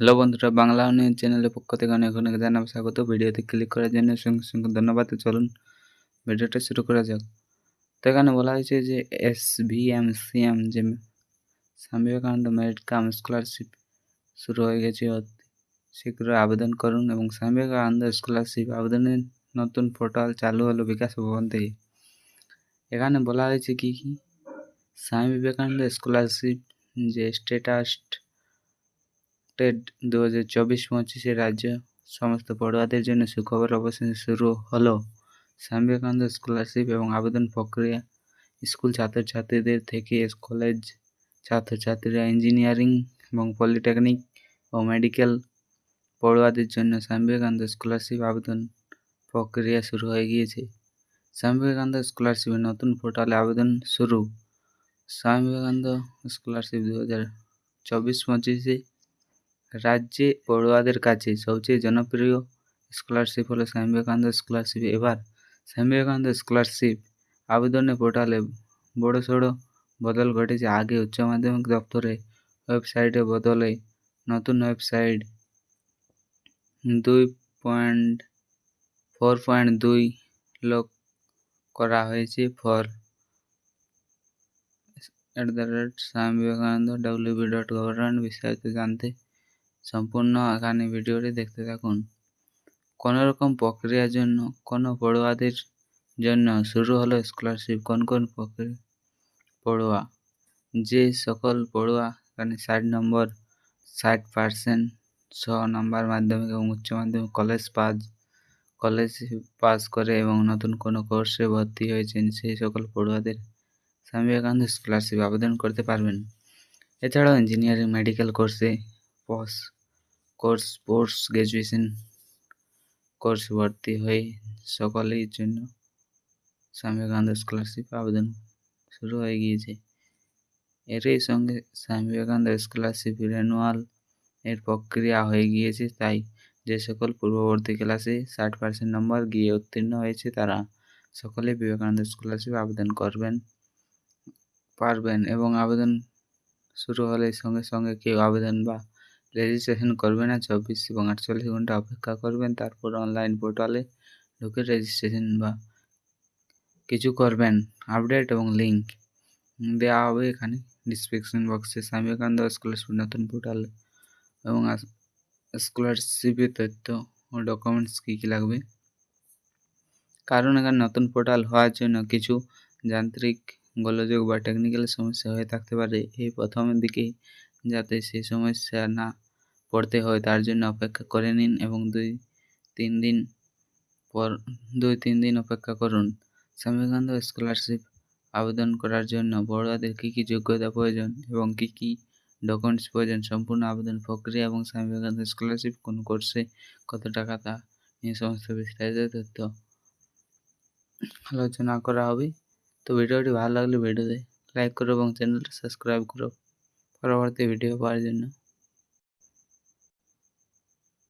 Hello বন্ধুরা, Bangla news চ্যানেলের পক্ষ থেকে অনেক অনেক জানাব স্বাগত। ভিডিওতে ক্লিক করার জন্য সঙ্গে সঙ্গে ধন্যবাদ। চলুন ভিডিওটা শুরু করা যাক। তো এখানে বলা হয়েছে যে S V M C M যে Swami Vivekananda merit cum scholarship শুরু হয়ে গেছে। অতি শীঘ্রই আবেদন করুন এবং স্বামী বিবেকানন্দ স্কলারশিপ আবেদনের নতুন পোর্টাল চালু হলো বিকাশ ভবন থেকে। এখানে বলা হয়েছে কি কি? স্বামী বিবেকানন্দ স্কলারশিপ যে স্টেটাস টেট দু হাজার চব্বিশ পঁচিশে রাজ্য সমস্ত পড়ুয়াদের জন্য সুখবর অবশেষে শুরু হলো। স্বামী বিবেকানন্দ স্কলারশিপ এবং আবেদন প্রক্রিয়া। স্কুল ছাত্রছাত্রীদের থেকে কলেজ ছাত্রছাত্রীরা ইঞ্জিনিয়ারিং এবং পলিটেকনিক ও মেডিকেল পড়ুয়াদের জন্য স্বামী বিবেকানন্দ স্কলারশিপ আবেদন প্রক্রিয়া শুরু হয়ে গিয়েছে। স্বামী বিবেকানন্দ স্কলারশিপের নতুন পোর্টালে আবেদন শুরু। স্বামী বিবেকানন্দ স্কলারশিপ দু হাজার চব্বিশ পঁচিশে রাজ্যে পড়ুয়াদের কাছে সবচেয়ে জনপ্রিয় স্কলারশিপ হলো স্বামী বিবেকানন্দ স্কলারশিপ। এবার স্বামী বিবেকানন্দ স্কলারশিপ আবেদনের পোর্টালে বড়সড় বদল ঘটেছে। আগে উচ্চ মাধ্যমিক দপ্তরে ওয়েবসাইটে বদলে নতুন ওয়েবসাইট দুই পয়েন্ট, ফোর পয়েন্ট দুই লোক করা হয়েছে for at the rate Swami Vivekananda WB dot government বিস্তারিত জানতে সম্পূর্ণ এখানে ভিডিওটি দেখতে থাকুন। কোনো রকম প্রক্রিয়ার জন্য, কোনো পড়ুয়াদের জন্য শুরু হলো স্কলারশিপ কোন কোন প্রক্রিয়া? পড়ুয়া। যে সকল পড়ুয়া এখানে ষাট নম্বর, ষাট পার্সেন্ট ছ নম্বর মাধ্যমিক এবং উচ্চ মাধ্যমিক কলেজ পাস কলেজ পাস করে এবং নতুন কোনো কোর্সে ভর্তি হয়েছেন, সেই সকল পড়ুয়াদের স্বামী বিবেকানন্দ স্কলারশিপ আবেদন করতে পারবেন। এছাড়াও ইঞ্জিনিয়ারিং মেডিকেল কোর্সে পস কোর্স পোস্ট গ্র্যাজুয়েশন কোর্স ভর্তি হয়ে সকলের জন্য স্বামী স্কলারশিপ আবেদন শুরু হয়ে গিয়েছে। এরই সঙ্গে স্বামী বিবেকানন্দ স্কলারশিপ রেনুয়াল এর প্রক্রিয়া হয়ে গিয়েছে, তাই যে সকল পূর্ববর্তী ক্লাসে ষাট পার্সেন্ট নম্বর গিয়ে উত্তীর্ণ হয়েছে, তারা সকলে বিবেকানন্দ স্কলারশিপ আবেদন করবেন, পারবেন এবং আবেদন শুরু হলে সঙ্গে সঙ্গে কেউ আবেদন বা রেজিস্ট্রেশন করবে না, চব্বিশ এবং আটচল্লিশ ঘণ্টা অপেক্ষা করবেন, তারপর অনলাইন পোর্টালে ঢুকে রেজিস্ট্রেশন বা কিছু করবেন আপডেট এবং লিঙ্ক দেওয়া হবে এখানে ডিসক্রিপশন বক্সে স্বামী বিবেকানন্দ স্কলারশিপ নতুন পোর্টাল এবং স্কলারশিপের তথ্য ও ডকুমেন্টস কী কী লাগবে। কারণ এখানে নতুন পোর্টাল হওয়ার জন্য কিছু যান্ত্রিক গোলযোগ বা টেকনিক্যাল সমস্যা হয়ে থাকতে পারে। এই প্রথমের দিকে যাতে সেই সমস্যা না পড়তে হয়, তার জন্য অপেক্ষা করে নিন এবং দুই, তিন দিন পর, দুই, তিন দিন অপেক্ষা করুন। স্বামী বিবেকানন্দ স্কলারশিপ আবেদন করার জন্য পড়ুয়াদের কী কী যোগ্যতা প্রয়োজন এবং কী কী ডকুমেন্টস প্রয়োজন? সম্পূর্ণ আবেদন প্রক্রিয়া এবং স্বামী বিবেকানন্দ স্কলারশিপ কোন কোর্সে কত টাকা তা নিয়ে সমস্ত বিস্তারিত তথ্য আলোচনা করা হবে। তো ভিডিওটি ভালো লাগলে ভিডিওতে লাইক করো এবং চ্যানেলটা সাবস্ক্রাইব করো। পরবর্তী ভিডিও পাওয়ার জন্য